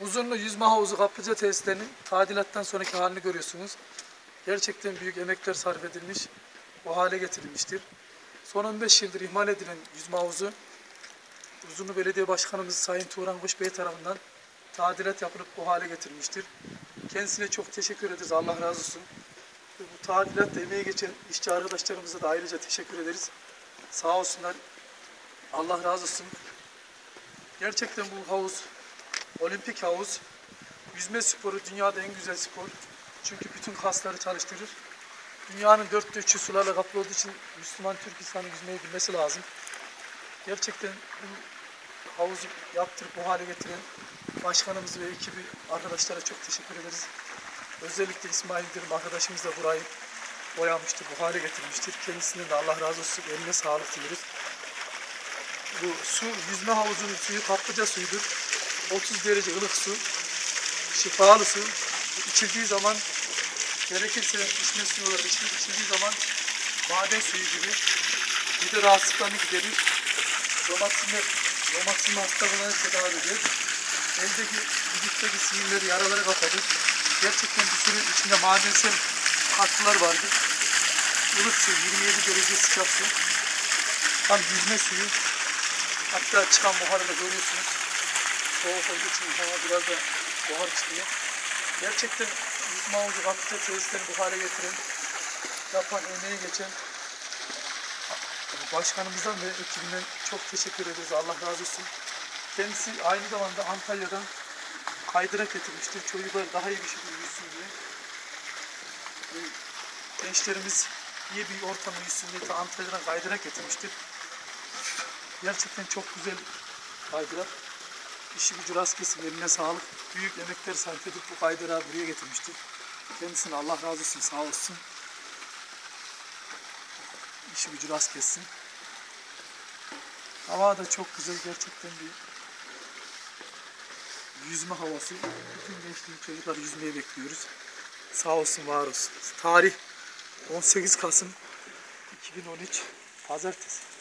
Uzunlu yüzme havuzu kaplıca tesislerinin tadilattan sonraki halini görüyorsunuz. Gerçekten büyük emekler sarf edilmiş, o hale getirilmiştir. Son 15 yıldır ihmal edilen yüzme havuzu, Uzunlu Belediye Başkanımız Sayın Turan Kuş Bey tarafından tadilat yapılıp o hale getirilmiştir. Kendisine çok teşekkür ederiz, Allah razı olsun. Tadilatta emeği geçen işçi arkadaşlarımıza da ayrıca teşekkür ederiz. Sağ olsunlar, Allah razı olsun. Gerçekten bu havuz olimpik havuz. Yüzme sporu dünyada en güzel spor. Çünkü bütün kasları çalıştırır. Dünyanın dörtte üçü sularla kaplı olduğu için Müslüman Türk insanı yüzmeyi bilmesi lazım. Gerçekten bu havuzu yaptırıp bu hale getiren başkanımız ve ekibi arkadaşlara çok teşekkür ederiz. Özellikle İsmail Dirim arkadaşımız da burayı boyamıştır, bu hale getirmiştir. Kendisinden de Allah razı olsun, eline sağlık diyoruz. Bu su, yüzme havuzunun suyu kaplıca suyudur. 30 derece ılık su, şifalı su. İçildiği zaman gerekirse içme suyu olarak içilir. İçildiği zaman maden suyu gibi mide rahatsızlıklarını giderir. Romatizma, romatizma hastalıklarını tedavi eder. Eldeki, vücuttaki sinirleri, yaraları kapatır. Gerçekten bir sürü içinde madensel katkılar vardır. Ilık su, 27 derece sıcak su. Tam yüzme suyu. Hatta çıkan buharı da görüyorsunuz soğuk olduğu için hava biraz da buhar çıkıyor. Gerçekten yüzme havuzu kapıda tesisleri bu getiren, yapan, emeği geçen başkanımızdan ve ekibinden çok teşekkür ederiz. Allah razı olsun. Kendisi aynı zamanda Antalya'dan kaydırak getirmiştir. Çocuklar daha iyi bir şekilde yüzsün diye. Ve Gençlerimiz iyi bir ortamda yüzsün diye ta Antalya'dan kaydırak getirmiştir. Gerçekten çok güzel kaydırak. İşi gücü rast kesin, eline sağlık. Büyük emekler sarf edip bu kaydırağı buraya getirmiştir. Kendisine Allah razı olsun, sağ olsun. İşi gücü rast kessin. Hava da çok güzel, gerçekten bir yüzme havası. Bütün gençliğin çocukları yüzmeye bekliyoruz. Sağ olsun, var olsun. Tarih 18 Kasım 2013 Pazartesi.